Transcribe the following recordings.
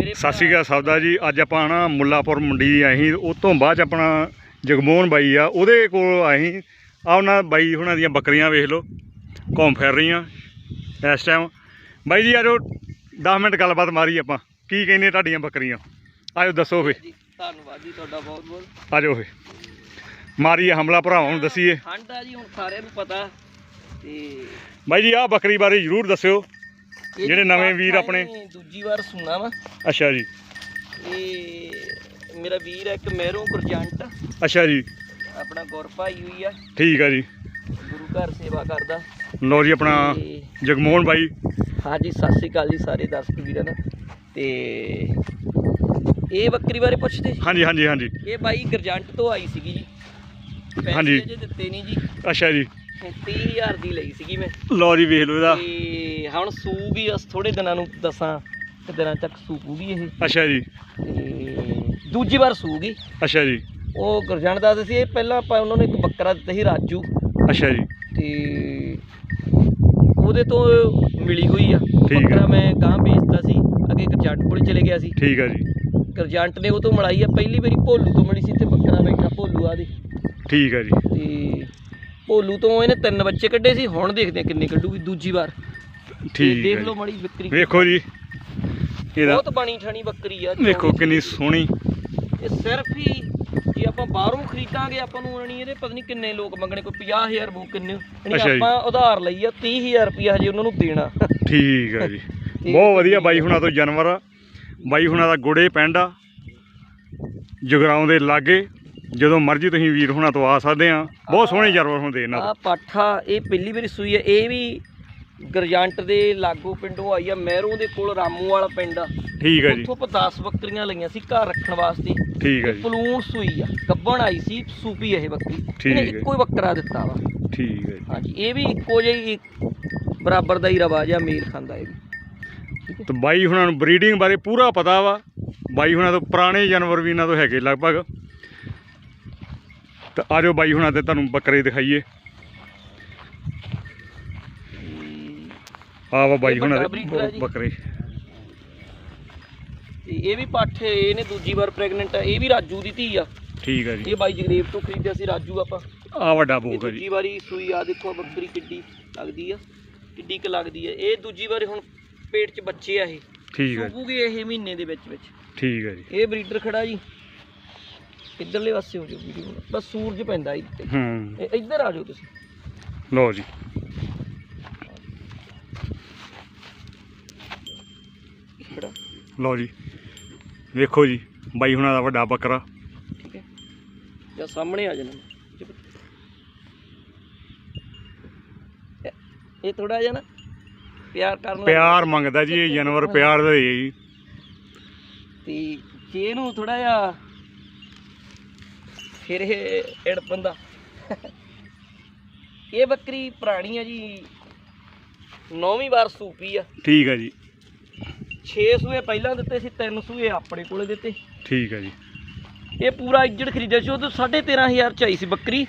ਮੇਰੇ ਸਤਿ ਸ਼੍ਰੀ ਅਕਾਲ ਸਬਦਾ ਜੀ। ਅੱਜ ਆਪਾਂ ਨਾ ਮੁੱਲਾਪੁਰ ਮੰਡੀ ਸੀ। ਉਹ ਤੋਂ ਬਾਅਦ ਆਪਣਾ ਜਗਮੋਹਨ ਬਾਈ ਆ ਉਹਦੇ ਕੋਲ ਸੀ। ਆ ਉਹਨਾਂ ਬਾਈ ਹੁਣਾਂ ਦੀਆਂ ਬੱਕਰੀਆਂ ਵੇਖ ਲਓ ਘੁੰਮ ਫਿਰ ਰਹੀਆਂ ਇਸ ਟਾਈਮ ਬਾਈ ਜੀ ਆਜੋ 10 ਮਿੰਟ ਗੱਲਬਾਤ ਮਾਰੀ ਆਪਾਂ। ਕੀ ਕਹਿੰਦੇ ਤੁਹਾਡੀਆਂ ਬੱਕਰੀਆਂ? ਆਜੋ ਦੱਸੋ ਫੇ। ਧੰਨਵਾਦ ਜੀ ਤੁਹਾਡਾ ਬਹੁਤ ਬਹੁਤ। ਆਜੋ ਫੇ। ਮਾਰੀਏ ਹਮਲਾ ਭਰਾਵਾਂ ਨੂੰ ਦਸੀਏ। ਠੰਡ ਆ ਜੀ ਹੁਣ ਸਾਰਿਆਂ ਨੂੰ ਪਤਾ। ਤੇ ਬਾਈ ਜੀ ਆਹ ਬੱਕਰੀ ਬਾਰੇ ਜ਼ਰੂਰ ਦੱਸਿਓ। ਇਹ ਜਿਹੜੇ ਨਵੇਂ ਵੀਰ ਆਪਣੇ- ਦੂਜੀ ਵਾਰ ਸੁਣਾ ਵਾ। ਅੱਛਾ ਜੀ। ਇਹ ਮੇਰਾ ਵੀਰ ਹੈ ਇੱਕ ਮਹਿਰੋਂ ਗੁਰਜੰਟ। ਅੱਛਾ ਜੀ। ਆਪਣਾ ਗੁਰਭਾਈ ਹੋਈ ਆ। ਠੀਕ ਆ ਜੀ। ਗੁਰੂ ਘਰ ਸੇਵਾ ਕਰਦਾ। ਲੋ ਜੀ ਆਪਣਾ ਤੇ ਜਗਮੋਹਨ ਬਾਈ। ਹਾਂਜੀ ਸਤਿ ਸ੍ਰੀ ਅਕਾਲ ਜੀ ਸਾਰੇ ਦਰਸ਼ਕ ਵੀਰਾਂ ਨੂੰ ਤੇ ਇਹ ਬੱਕਰੀ ਬਾਰੇ ਪੁੱਛਦੇ ਹਾਂਜੀ ਹਾਂਜੀ ਹਾਂਜੀ। ਇਹ ਬਾਈ ਗਰਜੰਟ ਤੋਂ ਆਈ ਸੀਗੀ ਜੀ। ਪੈਸੇ ਹਾਂਜੀ। ਅਜੇ ਦਿੱਤੇ ਨਹੀਂ ਜੀ। ਅੱਛਾ ਜੀ। 30000 ਦੀ ਲਈ ਸੀਗੀ ਮੈਂ। ਲੋ ਜੀ ਵੇਖ ਲਓ ਇਹਦਾ। ਤੇ ਹੁਣ ਸੂਗੀ ਅਸ ਥੋੜੇ ਦਿਨਾਂ ਨੂੰ ਦੱਸਾਂ ਕਿ ਦਿਨਾਂ ਤੱਕ ਸੂਗੀ ਇਹ। ਅੱਛਾ ਜੀ। ਤੇ ਦੂਜੀ ਵਾਰ ਸੂਗੀ। ਅੱਛਾ ਜੀ। ਉਹ ਗਰਜੰਟ ਦੱਸਦੇ ਸੀ ਇਹ ਪਹਿਲਾਂ ਆਪਾਂ ਉਹਨਾਂ ਨੂੰ ਇੱਕ ਬੱਕਰਾ ਦਿੱਤਾ ਸੀ ਰਾਜੂ। ਅੱਛਾ ਜੀ। ਤੇ ਉਹਦੇ ਤੋਂ ਮਿਲੀ ਹੋਈ ਆ। ਬੱਕਰਾ ਮੈਂ ਗਾਂ ਵੇਚਦਾ ਸੀ ਅੱਗੇ ਗਰਜੰਟ ਕੋਲ ਚਲੇ ਗਿਆ ਸੀ। ਠੀਕ ਆ ਜੀ। ਗਰਜੰਟ ਨੇ ਉਹ ਤੋਂ ਮਲਾਈ ਆ ਪਹਿਲੀ ਵਾਰੀ ਭੋਲੂ ਤੋਂ ਮਿਲੀ ਸੀ ਤੇ ਬੱਕਰਾ ਬੈਠਾ ਭੋਲੂ ਆ ਦੇ। ਠੀਕ ਆ ਜੀ। ਤੇ ਭੋਲੂ ਤੋਂ ਇਹਨੇ ਤਿੰਨ ਬੱਚੇ ਕੱਢੇ ਸੀ ਹੁਣ ਦੇਖਦੇ ਆ ਕਿੰਨੇ ਕੱਢੂਗੀ ਦੂਜੀ ਵਾਰ। ਤੇ ਠੀਕ ਦੇਖ ਆ ਲਓ ਜੀ। ਮੜੀ ਬੱਕਰੀ ਵੇਖੋ ਜੀ ਇਹਦਾ ਬਹੁਤ ਬਣੀ ਠਣੀ ਬੱਕਰੀ ਆ ਵੇਖੋ ਚੌੜੀ ਕਿੰਨੀ ਸੋਹਣੀ। ਇਹ ਸਿਰਫ ਹੀ ਜੇ ਆਪਾਂ ਬਾਹਰੋਂ ਖਰੀਦਾਂਗੇ ਆਪਾਂ ਨੂੰ ਨਹੀਂ ਇਹਦੇ ਪਤਾ ਨਹੀਂ ਕਿੰਨੇ ਲੋਕ ਮੰਗਣੇ ਕੋਈ 50000 ਬੂ ਕਿੰਨੇ। ਯਾਨੀ ਅੱਛਾ ਜੀ। ਆਪਾਂ ਉਧਾਰ ਲਈ ਆ 30000 ਰੁਪਇਆ ਹਜੇ ਉਹਨਾਂ ਨੂੰ ਦੇਣਾ। ਠੀਕ ਆ ਜੀ। ਬਹੁਤ ਵਧੀਆ ਬਾਈ ਹੁਣਾਂ ਤੋਂ ਜਾਨਵਰ ਆ। ਬਾਈ ਹੁਣਾਂ ਦਾ ਗੁੜੇ ਪਿੰਡ ਆ। ਜਗਰਾਉਂ ਦੇ ਲਾਗੇ। ਜਦੋਂ ਮਰਜ਼ੀ ਤੁਸੀਂ ਵੀਰ ਹੁਣਾਂ ਤੋਂ ਆ ਸਕਦੇ ਆ। ਬਹੁਤ ਸੋਹਣੇ ਜਾਨਵਰ ਹੁੰਦੇ ਇਹਨਾਂ ਆ ਪਾਠਾ ਇਹ ਪਹਿਲੀ ਵਾਰੀ ਸੂਈ ਹੈ ਇਹ ਵੀ ਗਰਜੰਟ ਦੇ ਲਾਗੋ ਪਿੰਡੋਂ ਆਈ ਆ ਮਹਿਰੋਂ ਦੇ ਕੋਲ ਰਾਮੂ ਵਾਲਾ ਪਿੰਡ ਆ। ਠੀਕ ਆ ਜੀ। ਉੱਥੋਂ ਆਪਾਂ 10 ਬੱਕਰੀਆਂ ਲਈਆਂ ਸੀ ਘਰ ਰੱਖਣ ਵਾਸਤੇ। ਠੀਕ ਆ ਜੀ। ਪਲੂਣ ਸੂਈ ਆ ਗੱਬਣ ਆਈ ਸੀ ਸੂਪੀ ਇਹ ਬੱਕਰੀ। ਠੀਕ ਇਹਨੇ ਹੈ। ਇੱਕੋ ਹੀ ਬੱਕਰਾ ਦਿੱਤਾ ਵਾ। ਠੀਕ ਆ ਜੀ। ਹਾਂਜੀ ਇਹ ਵੀ ਇੱਕੋ ਜਿਹੀ ਬਰਾਬਰ ਦਾ ਹੀ ਰਵਾ ਜਿਹਾ ਮੇਲ ਖਾਂਦਾ ਇਹ ਵੀ। ਤੇ ਬਾਈ ਹੁਣਾਂ ਨੂੰ ਬਰੀਡਿੰਗ ਬਾਰੇ ਪੂਰਾ ਪਤਾ ਵਾ। ਬਾਈ ਹੁਣਾਂ ਤੋਂ ਪੁਰਾਣੇ ਜਾਨਵਰ ਵੀ ਇਹਨਾਂ ਤੋਂ ਹੈਗੇ ਲਗਭਗ। ਤਾਂ ਆਜੋ ਬਾਈ ਹੁਣਾਂ ਤੇ ਤੁਹਾਨੂੰ ਬੱਕਰੇ ਦਿਖਾਈਏ। ਆ ਵਾ ਬਾਈ ਹੁਣਾਂ। ਬੱਕਰੇ। ਤੇ ਇਹ ਵੀ ਪੱਠ ਇਹਨੇ ਦੂਜੀ ਵਾਰ ਪ੍ਰੈਗਨੈਂਟ ਆ ਇਹ ਵੀ ਰਾਜੂ ਦੀ ਧੀ ਆ। ਠੀਕ ਆ ਜੀ। ਇਹ ਬਾਈ ਜਗਦੇਵ ਤੋਂ ਖਰੀਦਿਆ ਸੀ ਰਾਜੂ ਆਪਾਂ। ਆ ਵੱਡਾ ਬੋਕ ਦੂਜੀ ਜੀ। ਵਾਰੀ ਸੂਈ ਆ ਦੇਖੋ ਬੱਕਰੀ ਕਿੱਡੀ ਲੱਗਦੀ ਆ ਕਿੱਡੀ ਕ ਲੱਗਦੀ ਆ। ਇਹ ਦੂਜੀ ਵਾਰੀ ਹੁਣ ਪੇਟ 'ਚ ਬੱਚੇ ਆ ਇਹ। ਠੀਕ ਆ ਜੀ। ਸੂਬੂਗੀ ਇਹ ਮਹੀਨੇ ਦੇ ਵਿੱਚ ਵਿੱਚ। ਠੀਕ ਆ ਜੀ। ਇਹ ਬਰੀਡਰ ਖੜਾ ਜੀ। ਇੱਧਰਲੇ ਪਾਸੇ ਹੋ ਜਾਓ ਵੀਡੀਓ। ਬਸ ਸੂਰਜ ਪੈਂਦਾ ਇੱਥੇ ਹੂੰ। ਇੱਧਰ ਆ ਜਾਓ ਤੁਸੀਂ। ਲਓ ਜੀ ਖੜਾ ਲਓ ਜੀ ਵੇਖੋ ਜੀ ਬਾਈ ਹੁਣਾਂ ਦਾ ਵੱਡਾ ਬੱਕਰਾ। ਠੀਕ ਹੈ। ਜਾਂ ਸਾਹਮਣੇ ਆ ਜਾਣਾ। ਇਹ- ਥੋੜਾ ਜਿਹਾ ਨਾ ਪਿਆਰ ਕਰਨ ਪਿਆਰ ਮੰਗਦਾ ਜੀ ਇਹ ਜਾਨਵਰ ਪਿਆਰ ਦੇ ਜੀ। ਤੇ ਜੇ ਇਹਨੂੰ ਥੋੜਾ ਜਿਹਾ ਫਿਰ ਇਹ ਏੜ ਪੰਦਾ। ਇਹ ਬੱਕਰੀ ਪੁਰਾਣੀ ਆ ਜੀ ਨੌਵੀਂ ਵਾਰ ਸੂਪੀ ਆ। ਠੀਕ ਆ ਜੀ। 6 ਸੂਏ ਪਹਿਲਾਂ ਦਿੱਤੇ ਸੀ 3 ਸੂਏ ਆਪਣੇ ਕੋਲੇ ਦਿੱਤੇ। ਠੀਕ ਆ ਜੀ। ਇਹ ਪੂਰਾ ਇੱਜੜ ਖਰੀਦਿਆ ਸੀ ਉਦੋਂ 13500 ਚ ਆਈ ਸੀ ਬੱਕਰੀ।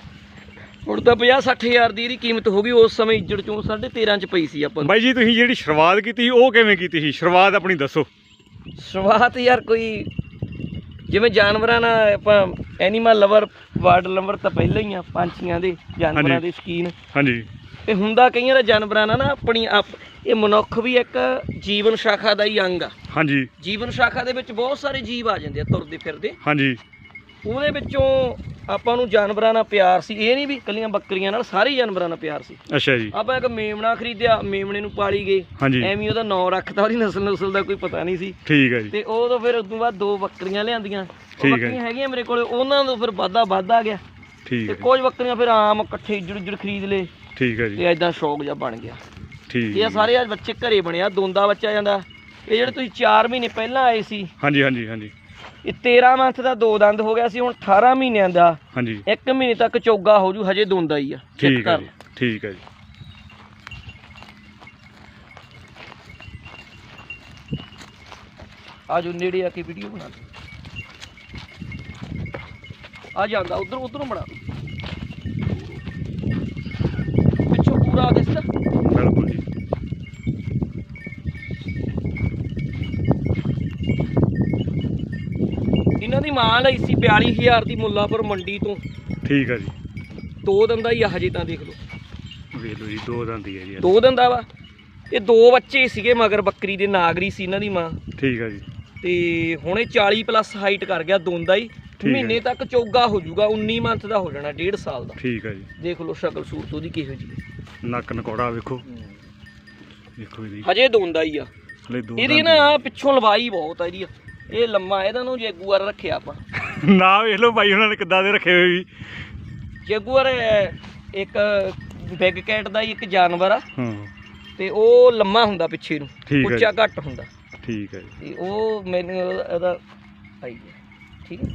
ਹੁਣ ਤਾਂ 50 60000 ਦੀ ਇਹਦੀ ਕੀਮਤ ਹੋ ਗਈ ਉਸ ਸਮੇਂ ਇੱਜੜ ਚੋਂ 13.5 ਚ ਪਈ ਸੀ ਆਪਾਂ ਨੂੰ। ਬਾਈ ਜੀ ਤੁਸੀਂ ਜਿਹੜੀ ਸ਼ੁਰੂਆਤ ਕੀਤੀ ਸੀ ਉਹ ਕਿਵੇਂ ਕੀਤੀ ਸੀ? ਸ਼ੁਰੂਆਤ ਆਪਣੀ ਦੱਸੋ। ਸ਼ੁਰੂਆਤ ਯਾਰ ਕੋਈ ਜਿਵੇਂ ਜਾਨਵਰਾਂ ਨਾਲ ਆਪਾਂ ਐਨੀਮਲ ਲਵਰ ਵਾਰਡ ਲਵਰ ਤਾਂ ਪਹਿਲਾਂ ਹੀ ਆ ਪੰਛੀਆਂ ਦੇ ਜਾਨਵਰਾਂ ਹਾਂਜੀ। ਦੇ ਸ਼ਕੀਨ। ਹਾਂਜੀ। ਇਹ ਹੁੰਦਾ ਕਈਆਂ ਦਾ ਜਾਨਵਰਾਂ ਨਾਲ ਨਾ ਆਪਣੀ ਆਪ ਇਹ ਮਨੁੱਖ ਵੀ ਇੱਕ ਜੀਵਨ ਸ਼ਾਖਾ ਦਾ ਹੀ ਅੰਗ ਆ। ਹਾਂਜੀ। ਜੀਵਨ ਸ਼ਾਖਾ ਦੇ ਵਿੱਚ ਬਹੁਤ ਸਾਰੇ ਜੀਵ ਆ ਜਾਂਦੇ ਆ ਤੁਰਦੇ ਫਿਰਦੇ। ਹਾਂਜੀ। ਉਹਦੇ ਵਿੱਚੋਂ ਆਪਾਂ ਨੂੰ ਜਾਨਵਰਾਂ ਨਾਲ ਪਿਆਰ ਸੀ। ਇਹ ਨਹੀਂ ਵੀ ਇਕੱਲੀਆਂ ਬੱਕਰੀਆਂ ਨਾਲ ਸਾਰੇ ਜਾਨਵਰਾਂ ਨਾਲ ਪਿਆਰ ਸੀ। ਅੱਛਾ ਜੀ। ਆਪਾਂ ਇੱਕ ਮੇਮਣਾ ਖਰੀਦਿਆ ਮੇਮਣੇ ਨੂੰ ਪਾਲੀ ਗਏ। ਹਾਂਜੀ। ਐਵੇਂ ਹੀ ਉਹਦਾ ਨਾਂ ਰੱਖਤਾ ਉਹਦੀ ਨਸਲ ਨਸਲ ਦਾ ਕੋਈ ਪਤਾ ਨਹੀਂ ਸੀ। ਠੀਕ ਆ ਜੀ। ਤੇ ਉਹ ਤੋਂ ਫਿਰ ਉਦੋਂ ਬਾਅਦ ਦੋ ਬੱਕਰੀਆਂ ਲਿਆਂਦੀਆਂ। ਉਹ ਠੀਕ ਹੈ। ਬੱਕਰੀਆਂ ਹੈਗੀਆਂ ਮੇਰੇ ਕੋਲੇ ਉਹਨਾਂ ਤੋਂ ਫਿਰ ਵਾਧਾ ਵੱਧਦਾ ਗਿਆ। ਠੀਕ ਤੇ ਜੀ। ਕੁਝ ਬੱਕਰੀਆਂ ਫਿਰ ਆਮ ਇਕੱਠੇ ਇੱਜੜ ਇੱਜੜ ਖਰੀਦ ਲਏ। ਠੀਕ ਆ ਜੀ। ਤੇ ਐਦਾਂ ਸ਼ੌਕ ਜਿਹਾ ਬਣ ਗਿਆ। ਠੀਕ ਇਹ। ਸਾਰੇ ਅੱਜ ਬੱਚੇ ਘਰੇ ਬਣਿਆ ਦੋਂਦਾ ਬੱਚਾ ਜਾਂਦਾ। ਇਹ ਜਿਹੜੇ ਤੁਸੀਂ 4 ਮਹੀਨੇ ਪਹਿਲਾਂ ਆਏ ਸੀ ਹਾਂਜੀ ਹਾਂਜੀ ਹਾਂਜੀ। ਇਹ 13 ਮੰਥ ਦਾ ਦੋ ਦੰਦ ਹੋ ਗਿਆ ਸੀ ਹੁਣ 18 ਮਹੀਨਿਆਂ ਦਾ ਹਾਂਜੀ। ਇੱਕ ਮਹੀਨੇ ਤੱਕ ਚੋਗਾ ਹੋ ਜੂ ਹਜੇ ਦੋਂਦਾ ਹੀ ਆ। ਚੈੱਕ ਠੀਕ ਆ ਕਰ ਜੀ ਲਓ। ਠੀਕ ਆ ਜੀ। ਆ ਜੋ ਨੇੜੇ ਆ ਕੇ ਵੀਡੀਓ ਬਣਾ ਲਓ ਆ ਜਾਂਦਾ ਉਧਰ ਉਧਰੋਂ ਬਣਾ ਲਓ। ਇਹਨਾਂ ਦੀ ਮਾਂ ਲਈ ਸੀ 42000 ਦੀ ਮੁੱਲਾਪੁਰ ਮੰਡੀ ਤੋਂ। ਠੀਕ ਆ ਜੀ। ਦੋ ਦੰਦਾ ਹੀ ਆ ਹਜੇ ਤਾਂ ਦੇਖ ਲਓ। ਵੇਖ ਲਓ ਜੀ ਦੋ ਦੰਦੀ ਹੈ ਜੀ। ਦੋ ਦੰਦਾ ਵਾ। ਇਹ ਦੋ ਬੱਚੇ ਸੀਗੇ ਮਗਰ ਬੱਕਰੀ ਦੇ ਨਾਗਰੀ ਸੀ ਇਹਨਾਂ ਦੀ ਮਾਂ। ਠੀਕ ਆ ਜੀ। ਤੇ ਹੁਣ ਇਹ 40 ਪਲੱਸ ਹਾਈਟ ਕਰ ਗਿਆ ਦੋਂਦਾ ਹੀ। ਮਹੀਨੇ ਤੱਕ ਚੋਗਾ ਹੋ ਜਾਊਗਾ 19 ਮੰਥ ਦਾ ਹੋ ਜਾਣਾ ਡੇਢ ਸਾਲ ਦਾ। ਠੀਕ ਆ ਜੀ। ਦੇਖ ਲਓ ਸ਼ਕਲ ਸੂਰਤ ਉਹਦੀ ਕਿਹੋ ਜੀ ਨੱਕ ਨਕੌੜਾ ਵੇਖੋ। ਵੇਖੋ ਇਹਦੀ। ਹਜੇ ਦੋਂਦਾ ਹੀ ਆ। ਹਲੇ ਦੋ ਇਹਦੀ ਨਾ ਪਿੱਛੋਂ ਲਵਾਈ ਬਹੁਤ ਆ ਇਹਦੀ। ਇਹ ਲੰਮਾ ਇਹਦਾ ਨੂੰ ਜੈਗੂਆਰ ਰੱਖਿਆ ਆਪਾਂ। ਨਾ ਵੇਖ ਲਓ ਬਾਈ ਉਹਨਾਂ ਨੇ ਕਿੱਦਾਂ ਦੇ ਰੱਖੇ ਹੋਏ ਵੀ ਜੈਗੂਆਰ ਇੱਕ ਬਿਗ ਕੈਟ ਦਾ ਹੀ ਇੱਕ ਜਾਨਵਰ ਆ। ਹਾਂ। ਤੇ ਉਹ ਲੰਮਾ ਹੁੰਦਾ ਪਿੱਛੇ ਨੂੰ ਠੀਕ ਹੈ ਉੱਚਾ ਘੱਟ ਹੁੰਦਾ। ਠੀਕ ਹੈ ਜੀ। ਤੇ ਉਹ ਮੈਨੂੰ ਉਹਦਾ ਆਈ ਹੈ। ਠੀਕ ਹੈ।